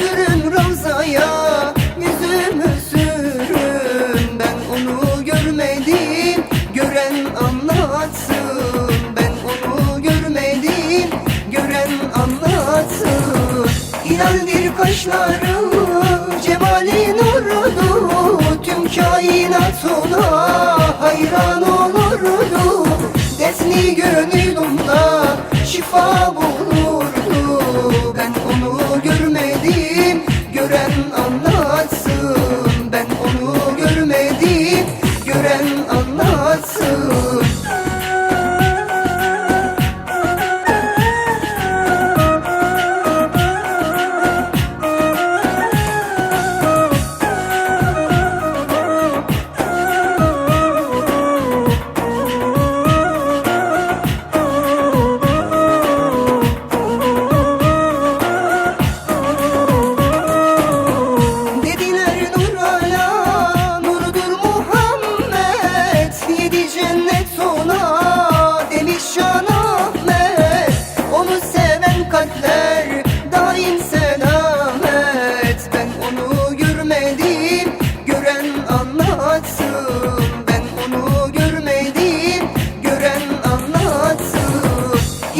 Götürün Ravza'ya yüzümü sürün. Ben onu görmedim gören anlatsın. Ben onu görmedim gören anlatsın. Hilaldir kaşları cemali nurudu tüm kain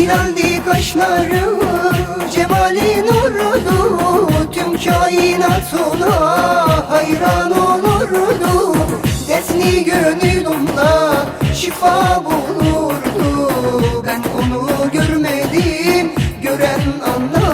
Hilaldi kaşları cemali nurdu Tüm kainat ona hayran olurdu. Desni gönlümde şifa bulurdu. Ben onu görmedim gören anlatsın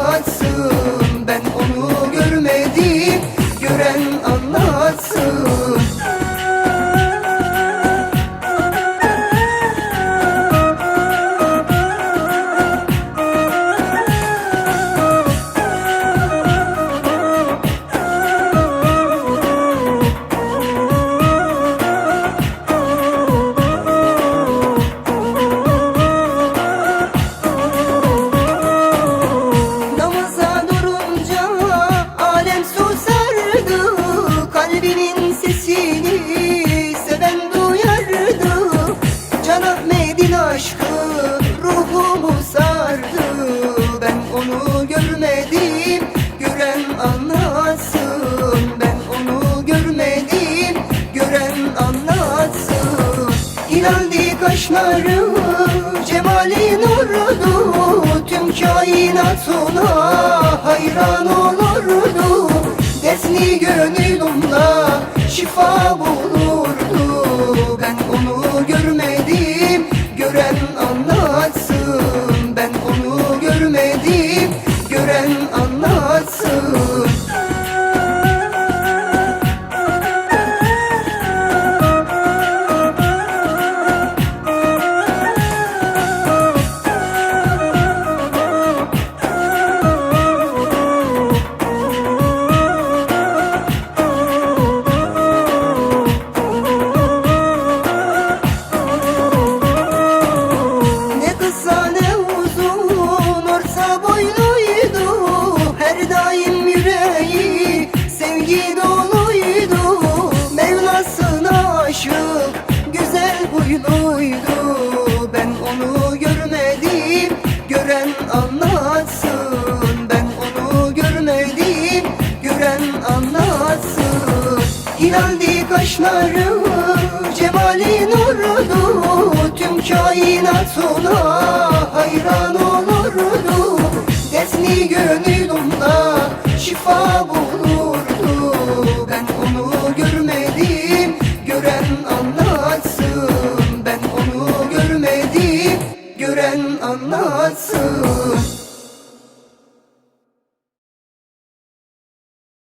onu görmedim. Gören anlatsın. Ben onu görmedim. Gören anlatsın. Hilaldi kaşları cemali nurdu. Tüm kainat ona hayran olurdu. Desni gönlümde şifa bulurdu anlatsın. Ben onu görmedim gören anlatsın. Hilaldi kaşları cemali nurdu Tüm kainat ona hayran olurdu. Desni gönlümde şifa bu